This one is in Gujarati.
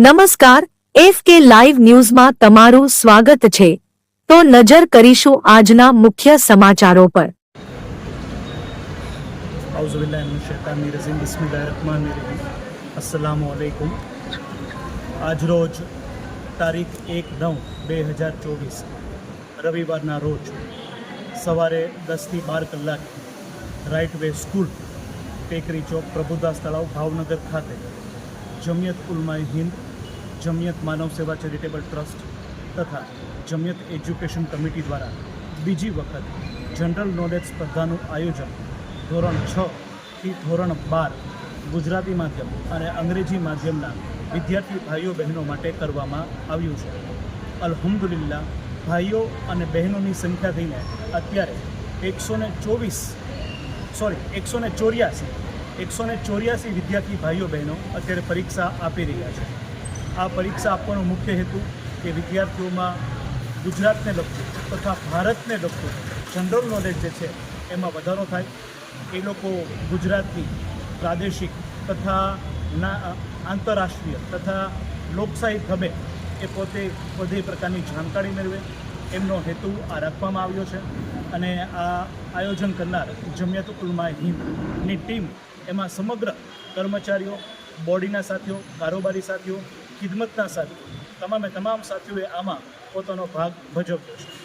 નમસ્કાર, એફ કે લાઈવ ન્યૂઝમાં તમારું સ્વાગત છે. તો નજર કરીશું આજના મુખ્ય સમાચારો પર. આજ રોજ આજરોજ તારીખ એક નવ બે હજાર ચોવીસ, રવિવારના રોજ સવારે દસથી બાર કલાક રાઇટ વે સ્કૂલ ટેકરી ચોક પ્રભુદાસ તળાવ ભાવનગર ખાતે જમિયત ઉલમાય હિન્દ જમિયત માનવ સેવા ચેરિટેબલ ટ્રસ્ટ તથા જમિયત એજ્યુકેશન કમિટી દ્વારા બીજી વખત જનરલ નોલેજ સ્પર્ધાનું આયોજન ધોરણ છ થી ધોરણ બાર ગુજરાતી માધ્યમ અને અંગ્રેજી માધ્યમના વિદ્યાર્થી ભાઈઓ બહેનો માટે કરવામાં આવ્યું છે. અલહમદુલિલ્લા ભાઈઓ અને બહેનોની સંખ્યા થઈને અત્યારે એકસો ને ચોવીસ, સોરી એકસો ને ચોર્યાસી એકસો ચોર્યાસી વિદ્યાર્થી ભાઈઓ બહેનો અત્યારે પરીક્ષા આપી રહ્યા છે. આ પરીક્ષા આપવાનો મુખ્ય હેતુ કે વિદ્યાર્થીઓમાં ગુજરાતને લગતું તથા ભારતને લગતું જનરલ નોલેજ જે છે એમાં વધારો થાય. એ લોકો ગુજરાતની પ્રાદેશિક તથા ના, આંતરરાષ્ટ્રીય તથા લોકશાહી ગમે એ પોતે બધી પ્રકારની જાણકારી મેળવે. એમનો હેતુ આ રાખવામાં આવ્યો છે અને આ આયોજન કરનાર જમિયત ઉલમા હિંદની ટીમ, એમાં સમગ્ર કર્મચારીઓ, બોડીના સાથીઓ, કારોબારી સાથીઓ ખિદમતના સાથે. તમામે તમામ સાથીઓએ આમાં પોતાનો ભાગ ભજવ્યો છે.